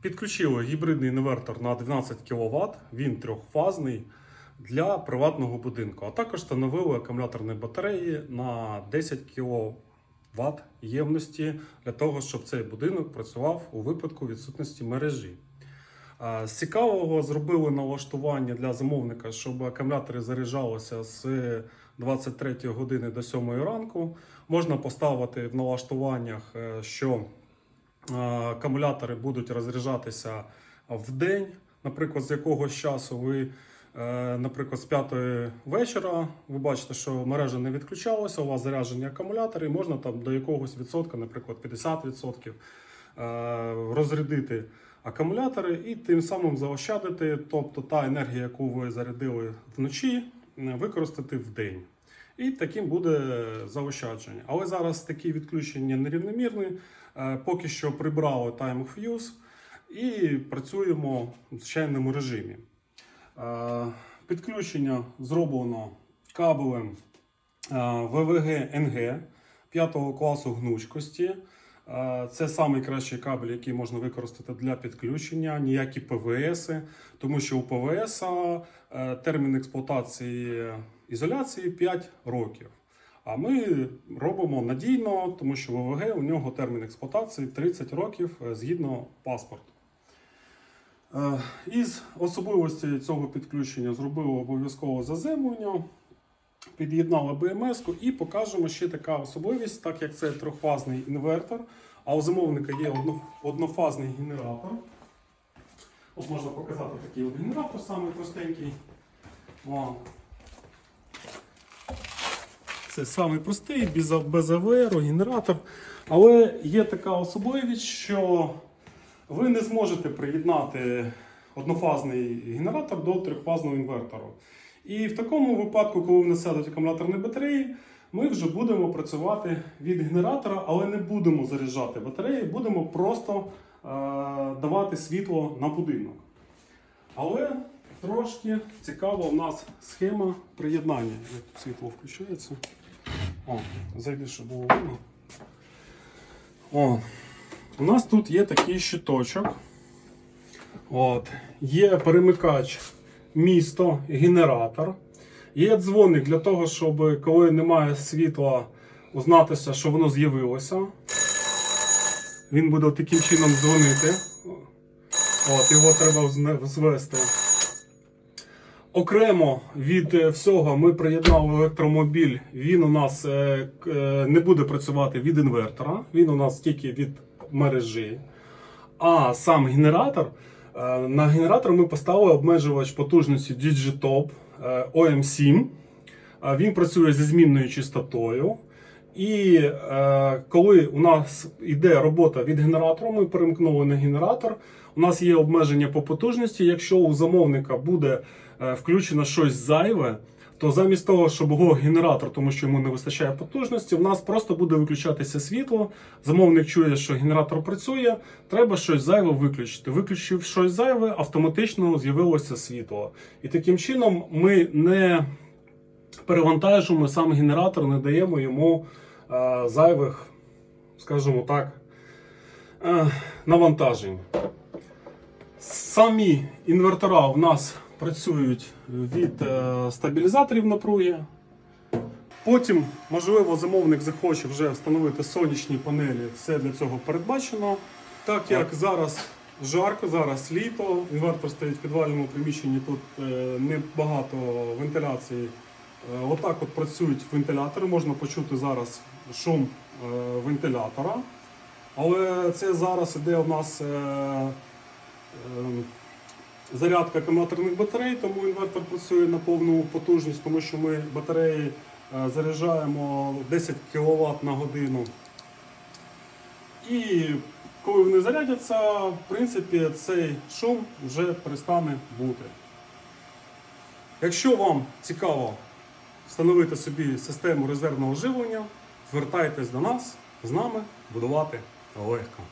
Підключили гібридний інвертор на 12 кВт, він трьохфазний для приватного будинку. А також встановили акумуляторні батареї на 10 кВт ємності для того, щоб цей будинок працював у випадку відсутності мережі. З цікавого зробили налаштування для замовника, щоб акумулятори заряджалися з 23 години до 7 ранку. Можна поставити в налаштуваннях, е, що акумулятори будуть розряджатися в день. Наприклад, з якогось часу ви, е, наприклад, з 5 вечора ви бачите, що мережа не відключалася, у вас заряджені акумулятори, і можна там до якогось відсотка, наприклад, 50% е, розрядити акумулятори і тим самим заощадити, тобто та енергія, яку ви зарядили вночі, е, використати в день. І таким буде заощадження. Але зараз такі відключення нерівномірні. Е, Поки що прибрали Time of і працюємо в звичайному режимі. Е, Підключення зроблено кабелем е, ВВГ НГ 5 класу гнучкості. Це найкращий кабель, який можна використати для підключення, ніякі ПВС, тому що у ПВС е, термін експлуатації ізоляції 5 років. А ми робимо надійно, тому що ВВГ у нього термін експлуатації 30 років е, згідно паспорту. Е, Із особливостей цього підключення зробили обов'язково заземлення, під'єднали БМС і покажемо ще така особливість, так як це трьохфазний інвертор, а у замовника є однофазний генератор. От можна показати такий от генератор, самий простенький. Це самий простий, без, без АВР, генератор. Але є така особливість, що ви не зможете приєднати однофазний генератор до трьохфазного інвертору. І в такому випадку, коли в нас сядуть акумуляторні батареї, ми вже будемо працювати від генератора, але не будемо заряджати батареї, будемо просто е, давати світло на будинок. Але трошки цікава у нас схема приєднання. Як тут світло включається. О, зайди, щоб було видно. О, у нас тут є такий щиточок. От. Є перемикач місто, генератор. Є дзвоник для того, щоб коли немає світла, узнатися, що воно з'явилося. Він буде таким чином дзвонити. От, його треба звести. Окремо від е, всього ми приєднали електромобіль. Він у нас е, е, не буде працювати від інвертора, він у нас тільки від мережі. А сам генератор. Е, На генератор ми поставили обмежувач потужності Digitop е, OM7. Е, Він працює зі змінною частотою. І коли у нас йде робота від генератора, ми перемкнули на генератор. У нас є обмеження по потужності. Якщо у замовника буде включено щось зайве, то замість того, щоб його генератор, тому що йому не вистачає потужності, у нас просто буде виключатися світло. Замовник чує, що генератор працює, треба щось зайве виключити. Виключив щось зайве, автоматично з'явилося світло. І таким чином ми не перевантажуємо сам генератор, не даємо йому е, зайвих, скажімо так, е, навантажень. Самі інвертора у нас працюють від е, стабілізаторів напруги. Потім, можливо, замовник захоче вже встановити сонячні панелі. Все для цього передбачено. Так як зараз жарко, зараз літо, інвертор стоїть в підвальному приміщенні, тут е, небагато вентиляції. Е, Отак от працюють вентилятори. Можна почути зараз шум вентилятора. Але це зараз іде у нас зарядка акумуляторних батарей, тому інвертор працює на повну потужність, тому що ми батареї е, заряджаємо 10 кВт на годину. І коли вони зарядяться, в принципі, цей шум вже перестане бути. Якщо вам цікаво встановити собі систему резервного живлення, звертайтесь до нас, з нами будувати легко.